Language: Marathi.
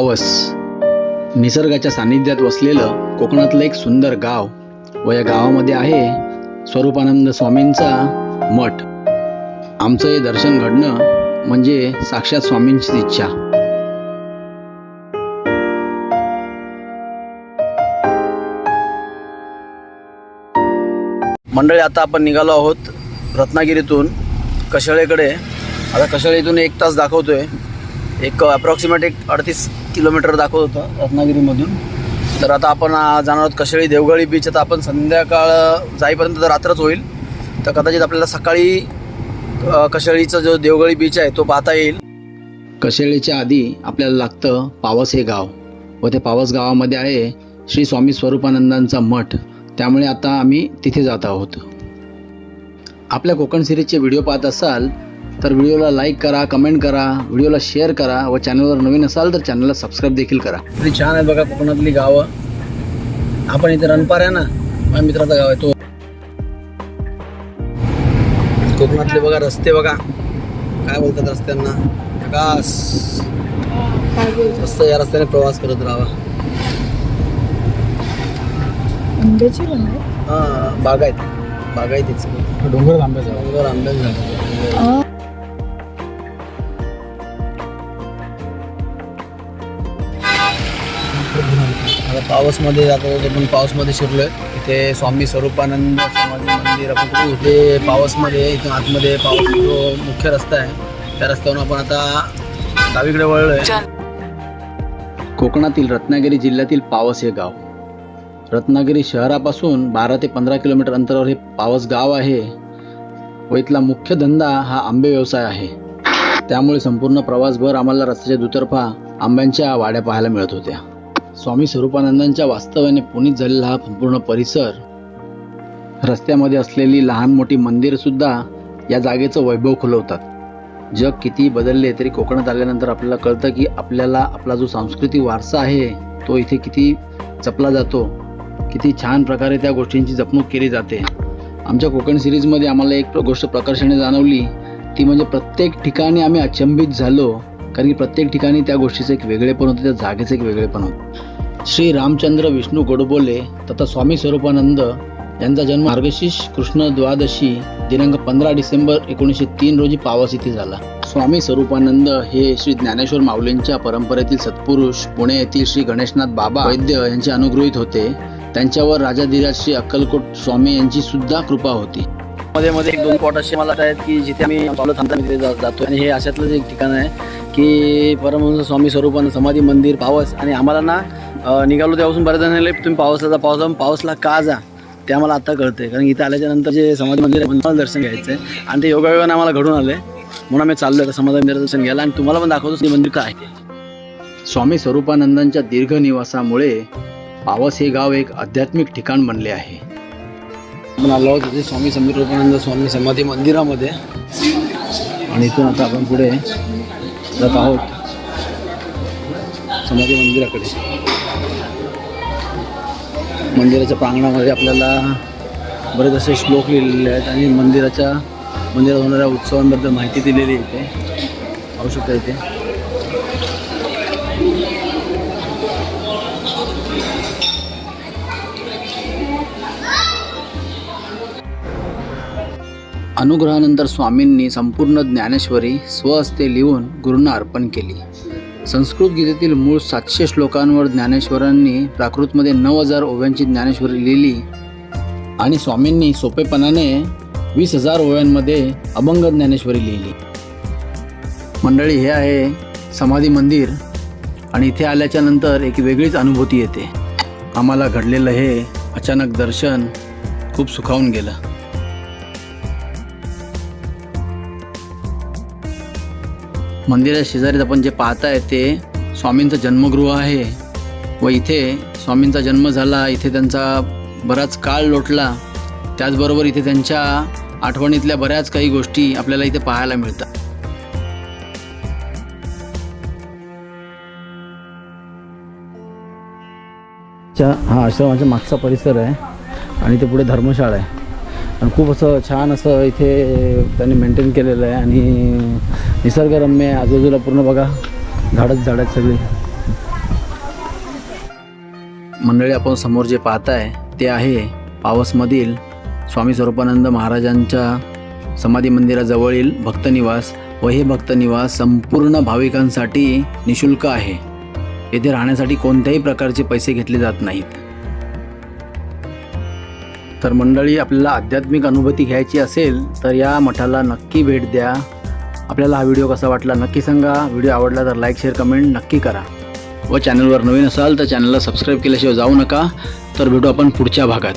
पावस निसर्गाच्या सानिध्यात वसलेलं कोकणातलं एक सुंदर गाव व या गावामध्ये आहे स्वरूपानंद स्वामींचा मठ. आमचं हे दर्शन घडणं म्हणजे साक्षात स्वामींचीच इच्छा. मंडळी आता आपण निघालो आहोत रत्नागिरीतून कशाळेकडे. आता कशाळेतून एक तास दाखवतोय. एक अप्रॉक्सिमेट एक अडतीस किलोमीटर दाखवत होतं रत्नागिरीमधून. तर आता आपण जाणार आहोत कशाळी देवगळी बीच आता आपण संध्याकाळ जाईपर्यंत तर रात्रच होईल. तर कदाचित आपल्याला सकाळी अ, कशाळीचा जो देवगळी बीच आहे तो पाहता येईल. कशाळीच्या आधी आपल्याला लागतं पावस हे गाव. व त्या पावस गावामध्ये आहे श्री स्वामी स्वरूपानंदांचा मठ. त्यामुळे आता आम्ही तिथे जात आहोत. आपल्या कोकण सिरीजचे व्हिडिओ पाहत असाल तर व्हिडिओला लाईक करा कमेंट करा व्हिडिओला शेअर करा व चॅनलवर नवीन असाल तर चॅनलला सबस्क्राईब देखील करा. किती छान आहेत बघा कोकणातली गावं. आपण इथे रणपार आहे ना माझ्या मित्राचं गाव आहे तो. कोकणातले बघा रस्ते बघा. काय बोलतात रस्त्यांना? विकास मस्त या रस्त्याने प्रवास करत राहावा. आंब्याची पण आहे. हा बाग आहेत बाग आहेत इथे. डोंगर आंब्याचा. डोंगर आंब्याच. आता पावसमध्ये जातो पण पावसमध्ये शिरलोय. इथे स्वामी स्वरूपानंद समाधी मंदिर आपण कुठे इथे पावसमध्ये इथून आतमध्ये पावस जो मुख्य रस्ता आहे त्या रस्त्यावरून आपण आता डावीकडे वळलोय. कोकणातील रत्नागिरी जिल्ह्यातील पावस हे गाव. रत्नागिरी शहरापासून बारा ते पंधरा किलोमीटर अंतरावर हे पावस गाव आहे. व इथला मुख्य धंदा हा आंबे व्यवसाय आहे. त्यामुळे संपूर्ण प्रवासभर आम्हाला रस्त्याच्या दुतर्फा आंब्यांच्या वाड्या पाहायला मिळत होत्या. स्वामी स्वरूपानंदांच्या वास्तव्याने पुनीत झालेला हा संपूर्ण परिसर रस्त्यामध्ये असलेली लहान मोठी मंदिर सुद्धा या जागेचं वैभव खुलवतात. जग किती बदलले तरी कोकणात आल्यानंतर आपल्याला कळतं की आपल्याला आपला जो सांस्कृतिक वारसा आहे तो इथे किती जपला जातो. किती छान प्रकारे त्या गोष्टींची जपणूक केली जाते. आमच्या कोकण सिरीजमध्ये आम्हाला एक गोष्ट प्रकर्षाने जाणवली ती म्हणजे प्रत्येक ठिकाणी आम्ही अचंबित झालो कारण की प्रत्येक ठिकाणी त्या गोष्टीचं एक वेगळेपण होतं त्या जागेचं एक वेगळेपण होतं. श्री रामचंद्र विष्णू गोडबोले तथा स्वामी स्वरूपानंद यांचा जन्म मार्गशीर्ष कृष्ण द्वादशी दिनांक पंधरा डिसेंबर एकोणीसशे तीन रोजी पावस येथे झाला. स्वामी स्वरूपानंद हे श्री ज्ञानेश्वर माऊलींच्या परंपरेतील सत्पुरुष पुणे येथील श्री गणेशनाथ बाबा वैद्य यांचे अनुग्रहित होते. त्यांच्यावर राजाधिराज श्री अक्कलकोट स्वामी यांची सुद्धा कृपा होती. मध्ये मध्ये एक दोन पॉट असे मला आहेत की जिथे आम्ही थांबतो जातो आणि हे अशातलंच एक ठिकाण आहे. की परमहंस स्वामी स्वरूपानं समाधी मंदिर पावस आणि आम्हाला ना निघालो तेव्हापासून बऱ्याच जणांना तुम्ही पावसला जा पावसा पावसला का जा ते आम्हाला आता कळतंय. कारण इथे आल्याच्यानंतर जे समाधी मंदिर आहे दर्शन घ्यायचं आहे आणि ते योगायोगाने आम्हाला घडून आले म्हणून आम्ही चाललो आता समाधी मंदिराचं दर्शन घ्यायला. आणि तुम्हाला पण दाखवतो ते मंदिर काय आहे. स्वामी स्वरूपानंदांच्या दीर्घ निवासामुळे पावस हे गाव एक आध्यात्मिक ठिकाण बनले आहे. आपण आलो आहोत तिथे स्वामी समीरूपानंद स्वामी समाधी मंदिरामध्ये. आणि इथून आता आपण पुढे जात आहोत. समाधी मंदिराकडे. मंदिराच्या प्रांगणामध्ये आपल्याला बरेच असे श्लोक लिहिलेले आहेत आणि मंदिराच्या मंदिरात होणाऱ्या उत्सवांबद्दल माहिती दिलेली आहे इथे. आवश्यकता इथे. अनुग्रहानंतर स्वामींनी संपूर्ण ज्ञानेश्वरी स्वहस्ते लिहून गुरूंना अर्पण केली. संस्कृत गीतेतील मूळ सातशे श्लोकांवर ज्ञानेश्वरांनी प्राकृतमध्ये नऊ हजार ओव्यांची ज्ञानेश्वरी लिहिली आणि स्वामींनी सोपेपणाने वीस हजार ओव्यांमध्ये अभंग ज्ञानेश्वरी लिहिली. मंडळी हे आहे समाधी मंदिर आणि इथे आल्याच्यानंतर एक वेगळीच अनुभूती येते. आम्हाला घडलेलं हे अचानक दर्शन खूप सुखावून गेलं. मंदिरा शेजारीच आपण जे पाहताय ते स्वामींचं जन्मगृह आहे. व इथे स्वामींचा जन्म झाला इथे त्यांचा बराच काळ लोटला. त्याचबरोबर इथे त्यांच्या आठवणीतल्या बऱ्याच काही गोष्टी आपल्याला इथे पाहायला मिळतात. हा आश्रमाच्या मागचा परिसर आहे आणि ते पुढे धर्मशाळा आहे. आणि खूप असं छान असं इथे त्यांनी मेंटेन केलेलं आहे. आणि निसर्गरम्य आजूबाजूला पूर्ण बघा. झाडच झाड आहेत सगळी. मंडळी आपण समोर जे पाहताय ते आहे पावसमधील स्वामी स्वरूपानंद महाराजांच्या समाधी मंदिराजवळील भक्तनिवास व हे भक्तनिवास संपूर्ण भाविकांसाठी निशुल्क आहे. येथे राहण्यासाठी कोणत्याही प्रकारचे पैसे घेतले जात नाहीत. तर मंडळी आपल्याला आध्यात्मिक अनुभूती घ्यायची असेल तर या मठाला नक्की भेट द्या. आपल्याला हा व्हिडिओ कसा वाटला नक्की सांगा. व्हिडिओ आवडला तर लाईक शेअर कमेंट नक्की करा. व चॅनलवर नवीन असाल तर चॅनलला सबस्क्राईब केल्याशिवाय जाऊ नका. तर भेटू आपण पुढच्या भागात.